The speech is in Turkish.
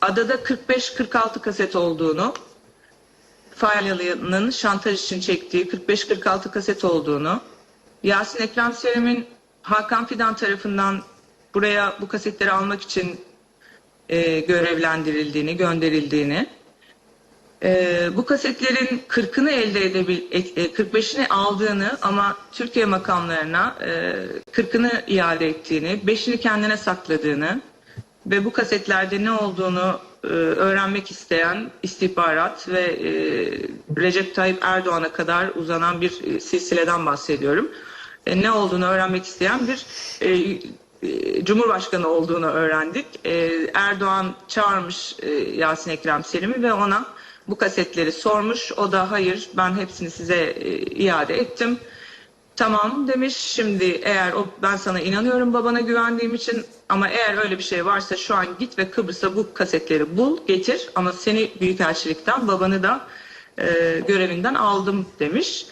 adada 45-46 kaset olduğunu, Falyalı'nın şantaj için çektiği 45-46 kaset olduğunu, Yasin Ekrem Selim'in Hakan Fidan tarafından buraya bu kasetleri almak için e, görevlendirildiğini, gönderildiğini, e, bu kasetlerin 40'ını elde edebil, e, 45'ini aldığını ama Türkiye makamlarına e, 40'ını iade ettiğini, 5'ini kendine sakladığını ve bu kasetlerde ne olduğunu e, öğrenmek isteyen istihbarat ve e, Recep Tayyip Erdoğan'a kadar uzanan bir e, silsileden bahsediyorum. Ne olduğunu öğrenmek isteyen bir Cumhurbaşkanı olduğunu öğrendik. Erdoğan çağırmış e, Yasin Ekrem Selim'i ve ona bu kasetleri sormuş. O da hayır ben hepsini size iade ettim. Tamam demiş. Şimdi eğer o ben sana inanıyorum babana güvendiğim için ama eğer öyle bir şey varsa şu an git ve Kıbrıs'a bu kasetleri bul, getir ama seni büyükelçilikten babanı da e, görevinden aldım demiş.